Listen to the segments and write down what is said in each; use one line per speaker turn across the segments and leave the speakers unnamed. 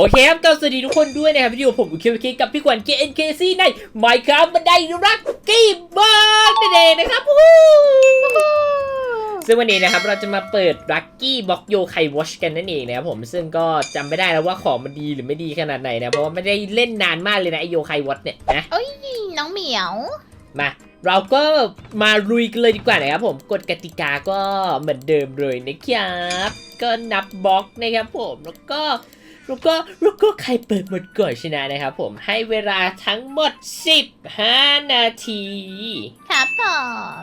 โอเคครับก็สวัสดีทุกคนด้วยนะครับวิดีโอผมอุคิวเคกับพี่ขวัญ KNKC ใน Minecraft บันไดรักกี้บ้านนั่นเองนะครับวู้ซึ่งวันนี้นะครับเราจะมาเปิด Lucky Box Yo Kai Watch กันนั่นเองนะครับผมซึ่งก็จำไม่ได้แล้วว่าของมันดีหรือไม่ดีขนาดไหนนะเพราะว่าไม่ได้เล่นนานมากเลยนะไอโยไควอตเนี่ยนะ
น้องเหมียว
มาเราก็มาลุยกันเลยดีกว่านะครับผมกฎกติกาก็เหมือนเดิมเลยนะครับก็นับบล็อกนะครับผมแล้วก็ แล้วก็แล้วก็ใครเปิดหมดก่อนชนะนะครับผมให้เวลาทั้งหมด 15 นาที
ครับผ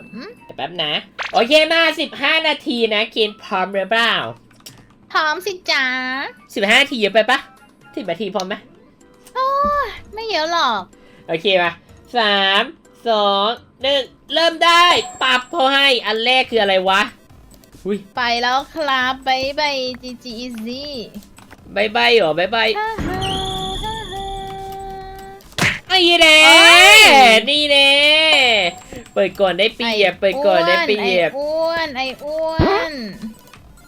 ม
เดี๋ยวแป๊บนะ โอเคมา 15 นาทีนะเคนพร้อมหรือเปล่า
พร้อมสิจ้า
15 นาทีเยอะไปปะสิบนาทีพร้อมไหม
ไม่เยอะหรอก
โอเคมาสามสองหนึ่งเริ่มได้ ปรับเขาให้อันแรกคืออะไรวะอุ้ย
ไปแล้วครับบายบายจีจีอีซี่
บายบายเหรอบายบาย
ฮ่าฮ่าฮ่าฮ่า
ไอ้เน่
โอ้ย
นี่เน่เปิดก่อนได้เปรียบเปิดก่อนได้เปรียบ
ไอ้อ้วนไอ้อ้วน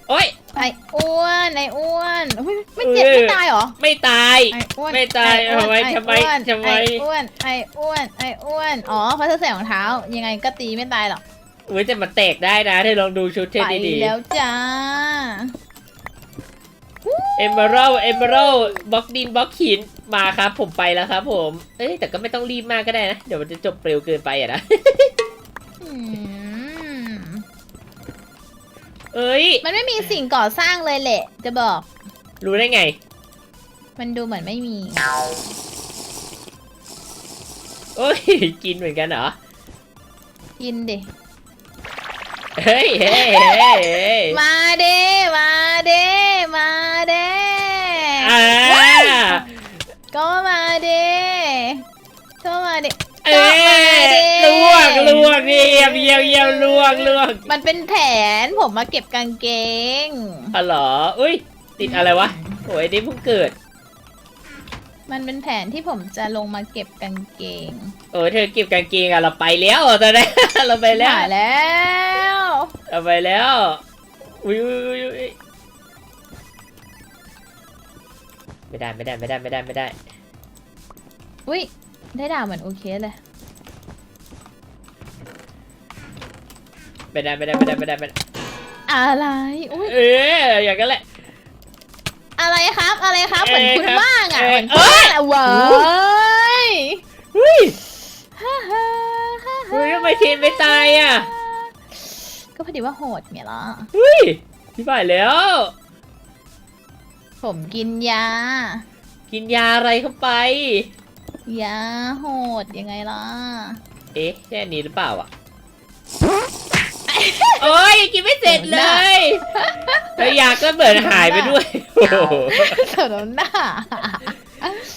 โอ้ย
ไอ้อ้วนไอ้อ้วนเฮ้ยไม่เจ็บ
เออ
ไม่ตายเหรอ
ไม่ตาย
ไอ้อ้วน
ไม่ตาย
อ้อ้วน
ทำไม
อ้
ทำไม
อ้วน
ทำไม
ไอ้อ้วนไอ้อ้วนไอ้อ้วนอ๋อเพราะเธอใส่รองเท้า ยังไงก็ตีไม่ตายหรอก
อุ้ยแต่มันแตกได้นะเธอลองดูชุดเธอ
ไป
ดี
แล้วจ้า
ๆ เอมเบอรัลเอมเบอรัลบล็อกดินบล็อกหินมาครับผมไปแล้วครับ ผม เอ้ยแต่ก็ไม่ต้องรีบมากก็ได้นะ เดี๋ยวมันจะจบเร็วเกินไปอะนะ
อืม
เอ้ย
มันไม่มีสิ่งก่อสร้างเลยแหละ จะบอก
รู้ได้ไง
มันดูเหมือนไม่มี
โอ้ย กินเหมือนกันเหรอ
กินดิ
เฮ้ยเฮ้ยเฮ้ยเฮ้ย
มาเด้มาเด้มาเด้
อ่า
ก็มาเด้ก็มาเด้
เอ้ยลวกลวกนี่เยี่ยมเยี่ยมเยี่ยมลวกลวก
มันเป็นแผนผมมาเก็บกางเกง
อ๋อเหรออุ้ย ติดอะไรวะโอ้ยนี่เพิ่งเกิด
มันเป็นแผนที่ผมจะลงมาเก็บกางเกง
โอ้ยเธอเก็บกางเกงอะเราไปแล้วตอนนี้เราไปแล้ว
มาแล้ว
เราไปแล้วอุ้ยอุ้ยอุ้ย ไม่ได้ไม่ได้ไม่ได้ไม่ได้ไม่ได้
อุ้ยได้ดาวเหมือนโอเคเลย
ไม่ได้ไม่ได้ไม่ได้ไม่ได้ไม่ได้
อะไรอุ้ย
เอออย่างนั้นแหละ
อะไรครับอะไรครับเหมือนคุณ
เอ้ยครับ
ว่างอะ
เอ้
เหมื
ย
อนคุณว่างอะเว้ย
เฮ้ย
ฮ่าฮ่าฮ่า
เฮ้ยทำไมเทนไม่ตายอะ
ก็พอดีว่าโหดไงล่ะ
เฮ้ยพี่ฝ่ายแล้ว
ผมกินยา
กินยาอะไรเข้าไป
ยาโหดยังไงล่ะ
เอ๊ะแค่นี้หรือเปล่าอะ โอ้ยยังกินไม่เสร็จเลยแล้วยาก็เหมือนหายไปด้วยโอ้โห
สนมหน้า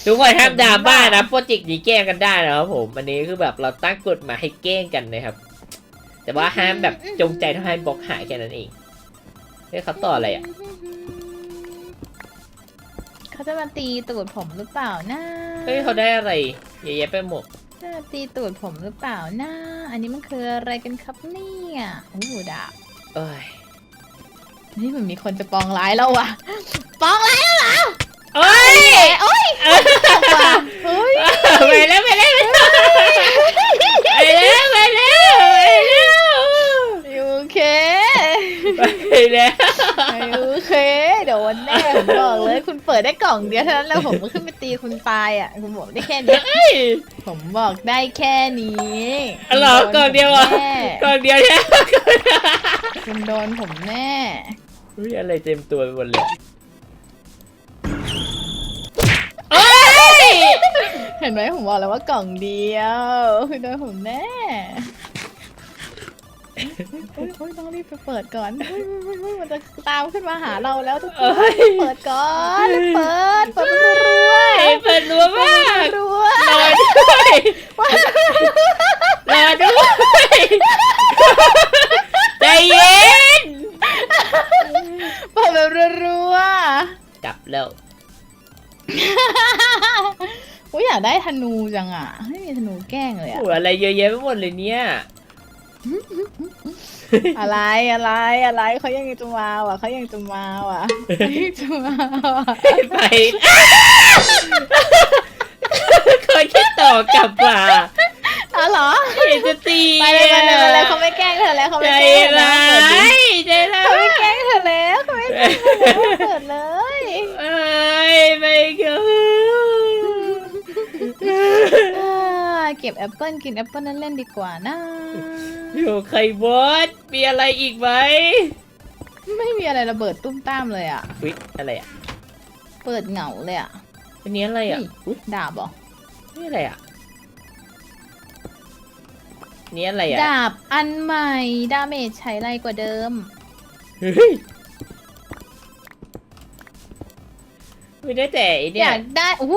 ทุกคนห้ามดราม่านะโปรเจกต์นี้แกล้งกันได้นะครับผม อันนี้คือแบบเราตั้งกฎมาให้แกล้งกันนะครับ แต่ว่าห้ามแบบจงใจทำให้บล็อกหายแค่นั้นเองเฮ้ยเขาต่ออะไรอะ
เขาจะมาตีตูดผมหรือเปล่านะ
เฮ้ยเขาได้อะไรเยอะแยะไปหมด
จะมาตีตูดผมหรือเปล่านะอันนี้มันคืออะไรกันครับเนี่ยโอ้โหดาบ
เอ้ย
นี่มันมีคนจะปองร้ายแล้ววะปองร้ายแล้วเหรอ
เอ้ย
โอ้ยว่ะเฮ้ย
ไปแล้วไปแล้วไปแล้วไปแล้วไปแล้ว
โอเค
ไปแล้ว
โอเคเดี๋ยววั นแน่ผมบอกเลย คุณเปิดได้กล่องเดียวเท่านั้นแล้วผมก็ขึ้นไปตีคุณตายอะคุณบอกได้แค่นี้
เฮ้ย
ผมบอกได้แค่นี้
อ๋อเหรอกล่องเดียวเหรอ
คุณโนผมแน่
กล่องเดียวใช่ไหม
คุณโดนผมแน่
อุ้ยอะไรเต็มตัวไปหมดเลยเอ้ย
เห็นไหมผมบอกแล้วว่ากล่องเดียวคุณโดนผมแน่ เฮ้ยเฮ้ยต้องรีบไปเปิดก่อนเฮ้ยเฮ้ยเฮ้ยมันจะตามขึ้นมาหาเราแล้วทุกคน
เอ้ย
เปิดก่อน เปิด เปิดรัว
เอ้ยเปิดรัวมาก
รัว
รอด้วยรอด้วยใจเย็น
เปิดแบบรัว
กลับแล้ว
ๆอุ้ยอยากได้ธนูจังอะไม่มีธนูแกล้งเลยอะ
หัวอะไรเยอะแยะไปหมดเลยเนี่ย
อะไรอะไรอะไรเขายังจะมาว่ะเขายังจะมาว่ะเขายังจะมาว่ะ
ไปคนแค่ต่อกลับมา
อ๋อเหรอ
เห็นจะตี
ไปเลยไปเลยไปเลยเขาไม่แกล้งเธอแล้วเขา
ใจ
ไม่แกล้งเธอ
ร้า
แล้วเปิดดิ
ยใจร้า
เขาไม่
ย
แกล้งเธอแล้วเขาไม่แกล้งเธอแล้วเปิดเลย
เอ้ยไม่เกิน
อ่าเก็บแอปเปิลกินแอปเปิลนั่นเล่นดีกว่านะ
อยู่ใครบอส มีอะไรอีกไหม
ไม่มีอะไรระเบิดตุ้มต้ามเลยอะ
อุ๊ยอะไรอะ
เปิดเหงาเลยอะ
อันนี้อะไรอะ
นี่
อุ๊ย
ดาบเหรอ
นี่อะไรอะอันนี่อะไรอะ
ดาบอันใหม่ดาเมจใช้ไรกว่าเดิม
เฮ้ยไม่ได้แต่ไอ้
อ
เนี่ย
ยากได้โอ้โห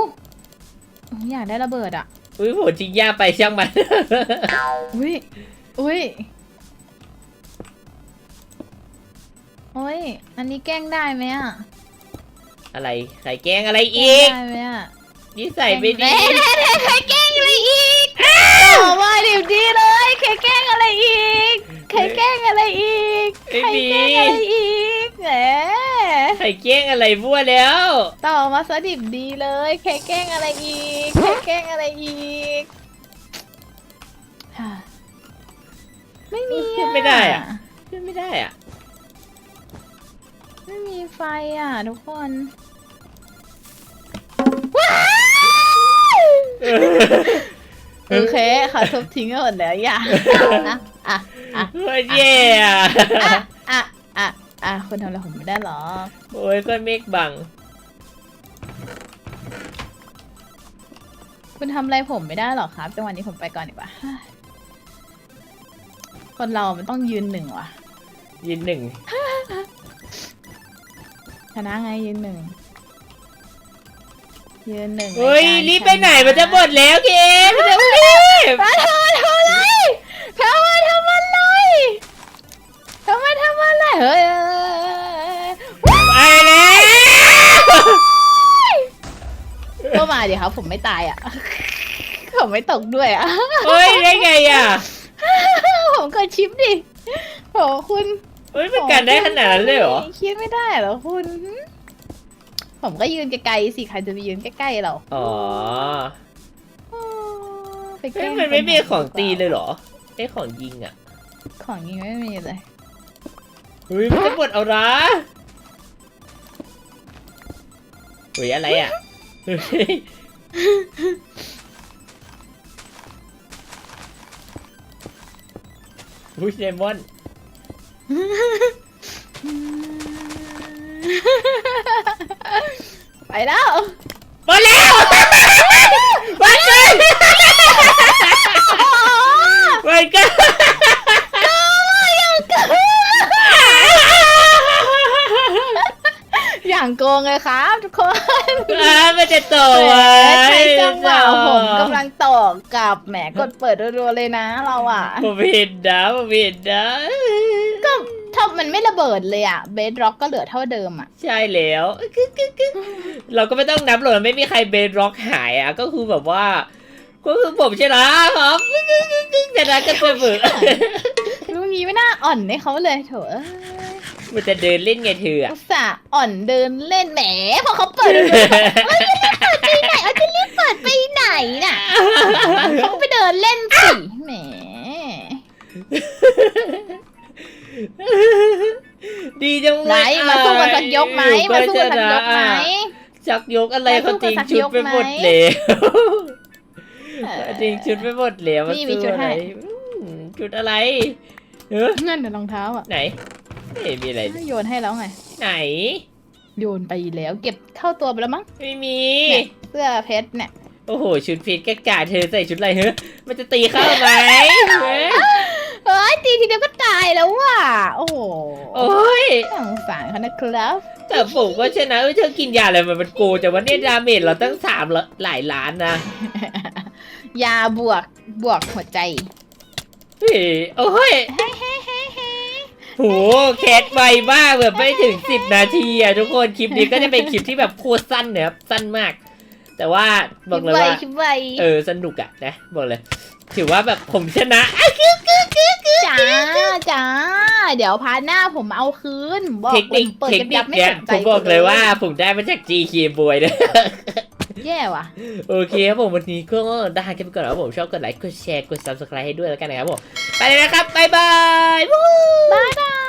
อยากได้ระเบิดอะ
อุ้ยผมทิ้งยาไปช่างมัน
อุ้ยอุ้ย โอ้ย อันนี้แกล้งได้ไหมอะ
อะไรใส่แกงอะไร
แกล้
อี
ง
ก
ได้ไหมอะ
นี่ใส่ไม่ดี
แน่แน่ใครแกล้งอะไรอีกโอ้ว่าดิบดีเลยใครแกล้งอะไรอีกใครแกล้งอะไรอีก
ไม่
ใคร
มี
แกล้งอะไรอีกแหม
ใส่แกงอะไรบ้วแล้ว
ต่อมาสดิบดีเลยใครแกล้งอะไรอีกใครแกล้งอะไรอีกฮ่าไม่มี
ขึ้นไม่ได้อะขึ้นไม่ได้อะ
ไม่มีไฟอะทุกคนโอเคค่ะทุบทิ้งไปหมดแล้วอย่าอะอะอะ
โอ้ยแย่อะ
อะอะอะอะคุณทำอะไรผมไม่ได้หรอ
โอ้ยก็เมฆบัง
คุณทำอะไรผมไม่ได้หรอครับจังหวะนี้ผมไปก่อนดีกว่าคนเรามันต้องยืนหนึ่งว่ะ
ยืนหนึ่ง
ชนะไงยืนหนึ่งยืนหนึ่ง
เฮ้ย
ในการ
รีบไปไหน
ชะ
มันจะหมดแล้วเกมมันจะรีบ
มาทำมาทำอะไรทำมาทำอะไรทำมาทำอะไรเฮ้ย
ไปแล้ว
ก็มาดิครับผมไม่ตายอะ ผมไม่ตกด้วยอะ
เฮ้ยได้ไงอะ
ผมกดชิปดิโหคุณ
เฮ้ยมันกันได้ขนาดนั้นเลยเหรอ
คิดไม่ได้เหรอคุณ ผมก็ยืนไกลๆสิใครจะไปยืนใกล้ๆเรา
อ๋อ
ไปแก
เฮ้
ล้
ย
ง
มันไม่มี
ค
ของตีเลยเหรอไอ้ของยิงอะ
ของยิงไม่มีเลย
เฮ้ยมันจะหมดเอาละเฮ้ยอะไรอะเฮ้ยอุ้ยเดมอน
ไปแล้ว
มาแล้วมาเลยมันก็
อย่างโกงเลยครับทุกคน
อ่ามันจะต่อ
แหม
ไว้
ใช้จังหวะผมกำลังต่อกลับแหมกดเปิดรัวๆเลยนะเราอะ
ผมเห็นนะผมเห็นนะ
ก็ถ้า มันไม่ระเบิดเลยอะเบสร็อกก็เหลือเท่าเดิมอะ
ใช่แล้วกึ๊กกึ๊กกึ๊กเราก็ไม่ต้องนับหรอกไม่มีใครเบนร็อกหายอะก็คือแบบว่า ก็คือผมชนะครับกึ๊กกึ๊กกึ๊กกึ๊กชนะกันเสมอ
ลุงนี้ไม่น่าอ่อนให้เขาเลยโถเอ้ย
มันจะเดินเล่นไงเธออะ
อุตส่าห์อ่อนเดินเล่นแหมพอเขาเปิดรัวๆเอ้ยไปไหนเอาจะรีบเปิดไปไหนน่ะเขาก็ไปเดินเล่นสิแหม
ดีจัง
ไหน
เลย
มาสู้กันสักยกไหมมาสู้กันสักยกไหม
ชักยกอะไร
มาสู้
เขา
กัน
จริง
สัก
ชุด
ยก
ไป
ไหม
หมดแล้ว
เออ
จริงชุดไปหมดแล้วา
นี่มี
สู้
ชุดให้
อะไรอืมชุดอะไรเออ
นั่นน่ะรองเท้าอะ
ไหนไม่มีอะไร
โยนให้แล้วไง
ไหน
โยนไปแล้ว เก็บเข้าตัวไปแล้วมั้ง
ไม่มี
เนี่ย เสื้อเพชรเนี่ย
โอ้โห ชุดเพชรแกกาเธอใส่ชุดอะไรเฮ้ยมันจะตีเข้าไหมเฮ้ย
เฮ้ยตีทีเดียวก็ตายแล้วว่ะ โอ้โห
โอ้ย
น่าสงสารเขานะครับ
แต่ผมก็ชนะเอ้ยเธอกินยาอะไรมันเป็นโกแต่ว่าเนี่ยดาเมจเราตั้งสามละหลายล้านนะ
ยาบวกบวกหัวใจ
เฮ้ยโอ้ยโหแคทไวมากแบบไม่ถึงสิบนาทีอะทุกคนคลิปนี้ก็จะเป็นคลิปที่แบบโคตรสั้นเนี่ยครับสั้นมาก แต่ว่าบอกเลยว่า
คิดไว
เออสนุกอะนะบอกเลย ถือว่าแบบผมชนะ
จ้าจ้าเดี๋ยวพาร์ทหน้าผมเอาคืนบอก
เทคนิค
เปิด
เทค
กัน
นิ
ยั
ค
บไม่
เนี่ย
สนใจ
ผมบอกเลยว่าผมได้มาจาก GK Boy นะ
แย่ว่ะ
โอเคครับผมวันนี้ก็ได้กันไปก่อนนะครับผมชอบกดไลค์กดแชร์กด subscribe ให้ด้วยแล้วกันนะครับผม ไปเลยนะครับ บ๊ายบาย
บ๊ายบาย